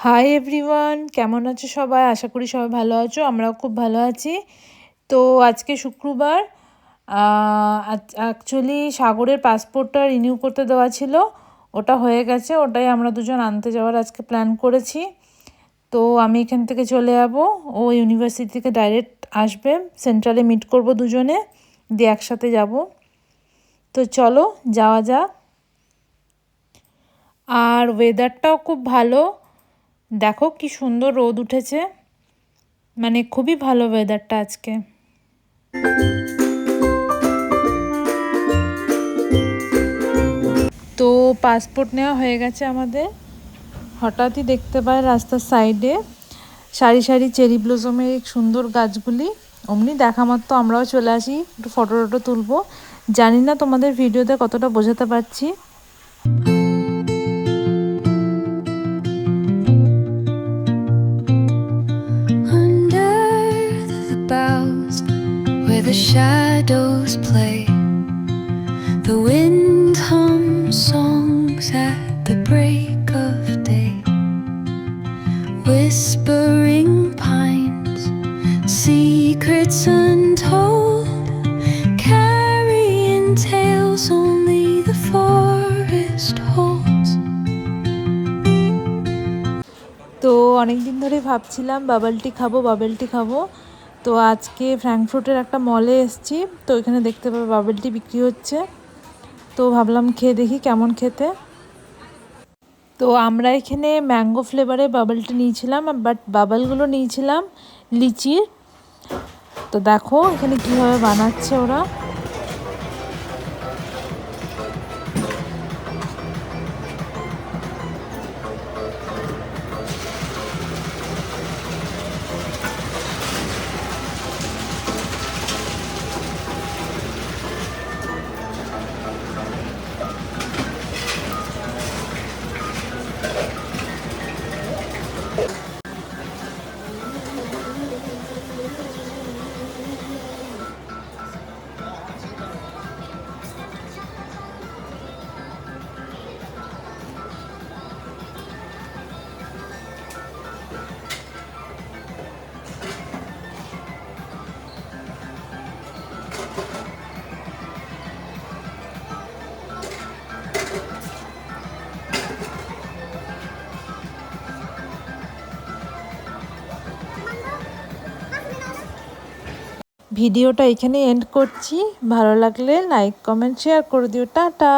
Hi everyone কেমন আছো সবাই? আশা করি সবাই ভালো আছো। আমরাও খুব ভালো আছি। তো আজকে শুক্রবার। অ্যাকচুয়ালি সাগরের পাসপোর্টটা রিনিউ করতে দেওয়া ছিল। ওটা হয়ে গেছে। ওটাই আমরা দুজন আনতে যাওয়ার আজকে প্ল্যান করেছি। তো আমি এখান থেকে চলে যাব। ও ইউনিভার্সিটি থেকে ডাইরেক্ট আসবে। সেন্ট্রালে মিট করব দুজনে। দিয়ে একসাথে যাব। তো চলো, যাওয়া যাক। আর ওয়েদারটাও খুব ভালো। দেখো কি সুন্দর রোদ উঠেছে। মানে খুবই ভালো ওয়েদারটা আজকে। তো পাসপোর্ট নেওয়া হয়ে গেছে আমাদের। হঠাৎই দেখতে পাই রাস্তার সাইডে সারি সারি চেরি ব্লজমের সুন্দর গাছগুলি। অমনি দেখা মাত্র আমরাও চলে আসি, একটু ফটো টটো তুলবো। জানি না তোমাদের ভিডিওতে কতটা বোঝাতে পারছি। The shadows play. The wind hums songs at the break of day. Whispering pines, secrets untold, carrying tales only the forest holds. তো অনেক দিন ধরে ভাবছিলাম বাবল টি খাব বাবল টি খাব তো আজকে ফ্র্যাঙ্কফ্রুটের একটা মলে এসেছি, তো এখানে দেখতে পাবে বাবেল টি বিক্রি হচ্ছে। তো ভাবলাম খেয়ে দেখি কেমন খেতে। তো আমরা এখানে ম্যাঙ্গো ফ্লেভারে বাবলটি নিয়েছিলাম, বাট বাবলগুলো নিয়েছিলাম লিচির। তো দেখো এখানে কীভাবে বানাচ্ছে ওরা। ভিডিওটা এখানে এন্ড করছি। ভালো লাগলে লাইক কমেন্ট শেয়ার করে দিও। টাটা!